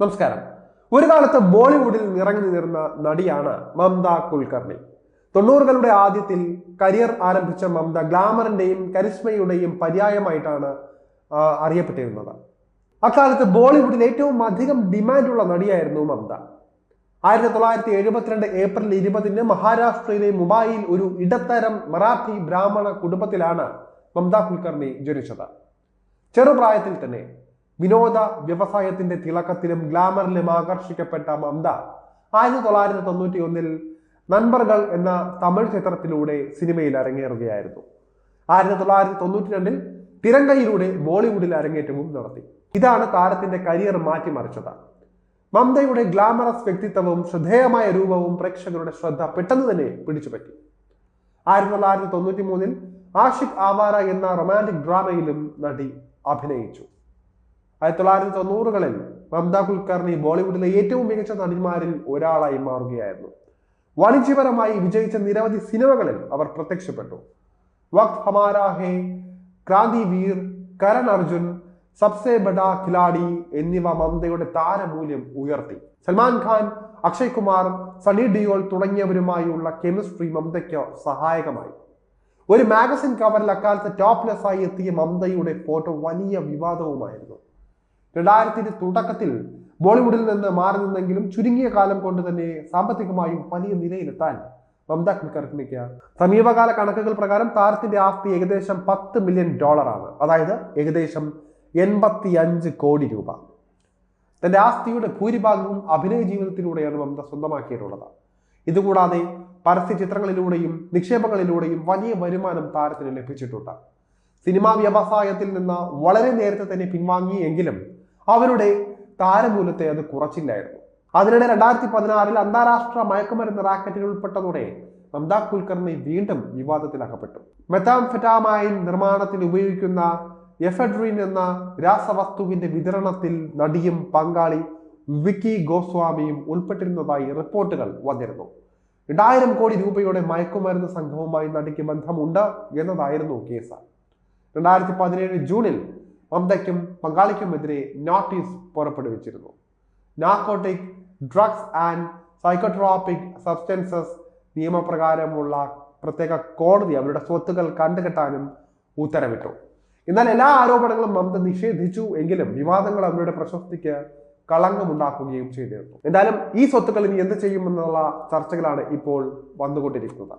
നമസ്കാരം. ഒരു കാലത്ത് ബോളിവുഡിൽ നിറഞ്ഞു നിന്നിരുന്ന നടിയാണ് മമത കുൽക്കർണി. തൊണ്ണൂറുകളുടെ ആദ്യത്തിൽ കരിയർ ആരംഭിച്ച മമത ഗ്ലാമറിന്റെയും കരിസ്മയുടെയും പര്യായമായിട്ടാണ് അറിയപ്പെട്ടിരുന്നത്. അക്കാലത്ത് ബോളിവുഡിൽ ഏറ്റവും അധികം ഡിമാൻഡുള്ള നടിയായിരുന്നു മമത ആയിരത്തി തൊള്ളായിരത്തി എഴുപത്തിരണ്ട് ഏപ്രിൽ ഇരുപതിന് മഹാരാഷ്ട്രയിലെ മുംബൈയിൽ ഒരു ഇടത്തരം മറാഠി ബ്രാഹ്മണ കുടുംബത്തിലാണ് മമത കുൽക്കർണി ജനിച്ചത്. ചെറുപ്രായത്തിൽ തന്നെ വിനോദ വ്യവസായത്തിന്റെ തിളക്കത്തിലും ഗ്ലാമറിലും ആകർഷിക്കപ്പെട്ട മമത ആയിരത്തി തൊള്ളായിരത്തി തൊണ്ണൂറ്റി ഒന്നിൽ നൻപർകൾ എന്ന തമിഴ് ചിത്രത്തിലൂടെ സിനിമയിൽ അരങ്ങേറുകയായിരുന്നു. ആയിരത്തി തൊള്ളായിരത്തി തൊണ്ണൂറ്റി രണ്ടിൽ തിരങ്കയിലൂടെ ബോളിവുഡിൽ അരങ്ങേറ്റവും നടത്തി. ഇതാണ് താരത്തിന്റെ കരിയർ മാറ്റിമറിച്ചത്. മമതയുടെ ഗ്ലാമറസ് വ്യക്തിത്വവും ശ്രദ്ധേയമായ രൂപവും പ്രേക്ഷകരുടെ ശ്രദ്ധ പെട്ടെന്ന് തന്നെ പിടിച്ചുപറ്റി. ആയിരത്തി തൊള്ളായിരത്തി തൊണ്ണൂറ്റി മൂന്നിൽ ആഷിഖ് ആവാര എന്ന റൊമാന്റിക് ഡ്രാമയിലും നടി അഭിനയിച്ചു. ആയിരത്തി തൊള്ളായിരത്തി തൊണ്ണൂറുകളിൽ മമത കുൽക്കർണി ബോളിവുഡിലെ ഏറ്റവും മികച്ച നടിമാരിൽ ഒരാളായി മാറുകയായിരുന്നു. വാണിജ്യപരമായി വിജയിച്ച നിരവധി സിനിമകളിൽ അവർ പ്രത്യക്ഷപ്പെട്ടു. വക്ത് ഹമാരാ ഹേ ക്രാന്തി വീർ കരൺ അർജുൻ സബ്സെ ബഡാ ഖിലാഡി എന്നിവ മമതയുടെ താരമൂല്യം ഉയർത്തി. സൽമാൻ ഖാൻ അക്ഷയ് കുമാർ സണി ഡിയോൾ തുടങ്ങിയവരുമായുള്ള കെമിസ്ട്രി മമതയ്ക്ക് സഹായകമായി. ഒരു മാഗസിൻ കവറിൽ അക്കാലത്ത് ടോപ്ലെസ് ആയി എത്തിയ മമതയുടെ ഫോട്ടോ വലിയ വിവാദവുമായിരുന്നു. രണ്ടായിരത്തിന്റെ തുടക്കത്തിൽ ബോളിവുഡിൽ നിന്ന് മാറി നിന്നെങ്കിലും ചുരുങ്ങിയ കാലം കൊണ്ട് തന്നെ സാമ്പത്തികമായും വലിയ നിലയിലെത്താൻ മമത കുൽക്കർണിക്ക് സമീപകാല കണക്കുകൾ പ്രകാരം താരത്തിന്റെ ആസ്തി ഏകദേശം പത്ത് മില്യൺ ഡോളറാണ്. അതായത് ഏകദേശം എൺപത്തി അഞ്ച് കോടി രൂപ. തന്റെ ആസ്തിയുടെ ഭൂരിഭാഗവും അഭിനയ ജീവിതത്തിലൂടെയാണ് മമത സ്വന്തമാക്കിയിട്ടുള്ളത്. ഇതുകൂടാതെ പരസ്യ ചിത്രങ്ങളിലൂടെയും നിക്ഷേപങ്ങളിലൂടെയും വലിയ വരുമാനം താരത്തിന് ലഭിച്ചിട്ടുണ്ട്. സിനിമാ വ്യവസായത്തിൽ നിന്ന് വളരെ നേരത്തെ തന്നെ പിൻവാങ്ങി എങ്കിലും അവരുടെ താരമൂല്യത്തെ അത് കുറച്ചില്ലായിരുന്നു. അതിനിടെ രണ്ടായിരത്തി പതിനാറിൽ അന്താരാഷ്ട്ര മയക്കുമരുന്ന് റാക്കറ്റിൽ ഉൾപ്പെട്ടതോടെ മമത കുൽക്കർണി വീണ്ടും വിവാദത്തിലകപ്പെട്ടു. മെത്താംഫെറ്റാമൈൻ നിർമ്മാണത്തിൽ ഉപയോഗിക്കുന്ന എഫെഡ്രിൻ എന്ന രാസവസ്തുവിന്റെ വിതരണത്തിൽ നടിയും പങ്കാളി വിക്കി ഗോസ്വാമിയും ഉൾപ്പെട്ടിരുന്നതായി റിപ്പോർട്ടുകൾ വന്നിരുന്നു. രണ്ടായിരം കോടി രൂപയുടെ മയക്കുമരുന്ന് സംഘവുമായി നടിക്ക് ബന്ധമുണ്ട് എന്നതായിരുന്നു കേസ്. രണ്ടായിരത്തി പതിനേഴ് ജൂണിൽ മമതയ്ക്കും പങ്കാളിക്കുമെതിരെ നോട്ടീസ് പുറപ്പെടുവിച്ചിരുന്നു. Narcotic drugs and psychotropic substances നിയമപ്രകാരമുള്ള പ്രത്യേക കോടതി അവരുടെ സ്വത്തുക്കൾ കണ്ടുകെട്ടാനും ഉത്തരവിട്ടു. എന്നാൽ എല്ലാ ആരോപണങ്ങളും മമത നിഷേധിച്ചു എങ്കിലും വിവാദങ്ങൾ അവരുടെ പ്രശസ്തിക്ക് കളങ്കമുണ്ടാക്കുകയും ചെയ്തിരുന്നു. എന്തായാലും ഈ സ്വത്തുക്കൾ ഇനി എന്ത് ചെയ്യുമെന്നുള്ള ചർച്ചകളാണ് ഇപ്പോൾ വന്നുകൊണ്ടിരിക്കുന്നത്.